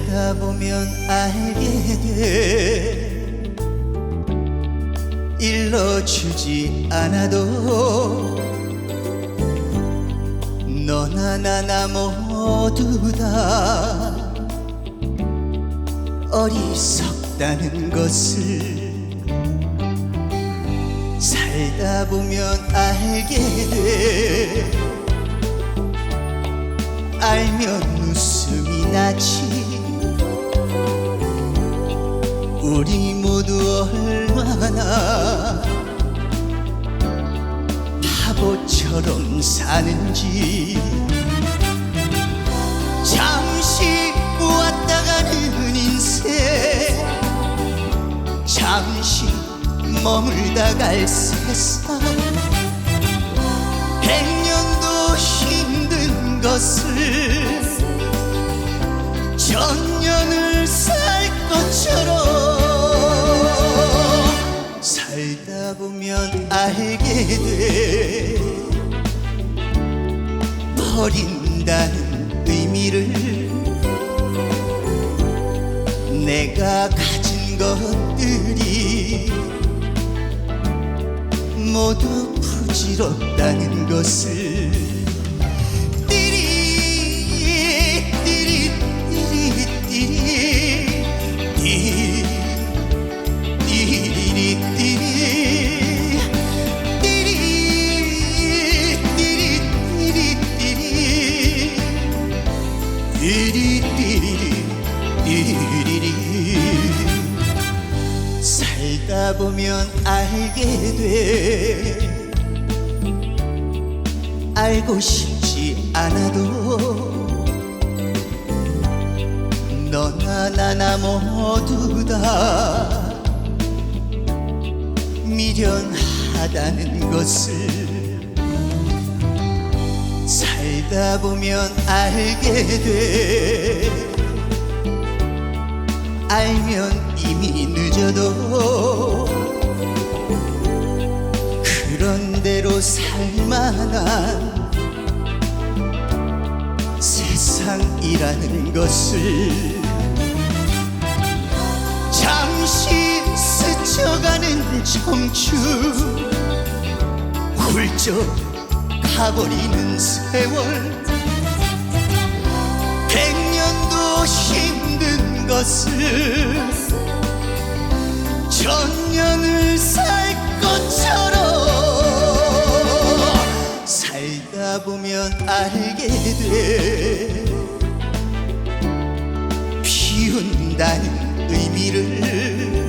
살다 보면 알게 돼 일러주지 않아도 너나 나나 모두 다 어리석다는 것을 살다 보면 알게 돼 알면 웃음이 나지 우리 모두 얼마나 바보처럼 사는지. 잠시 왔다 가는 인생 잠시 머물다 갈 세상 버린다는 의미를 내가 가진 것들이 모두 부질없다는 것을 띠리 띠리리 띠리리 살다 보면 알게 돼. 알고 싶지 않아도 너나 나나 모두 다 미련하다는 것을 살다 보면 알게 돼. 알면 이미 늦어도 그런 대로 살만한 세상이라는 것을 잠시 스쳐가는 청춘 훌쩍 가버리는 세월. 백년도 힘든 것을 천년을 살 것처럼 살다 보면 알게 돼. 피운다는 의미를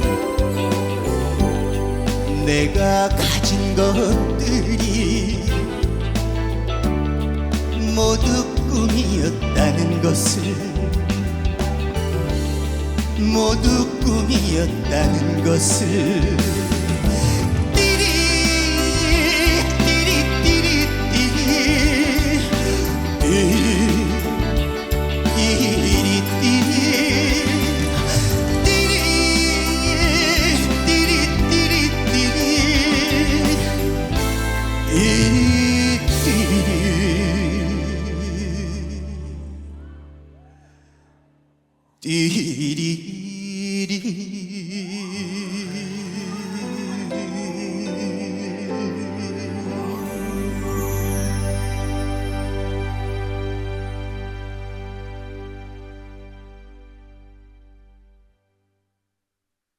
내가 가진 것들이 모두 꿈이었다는 것을 모두 꿈이었다는 것을 길이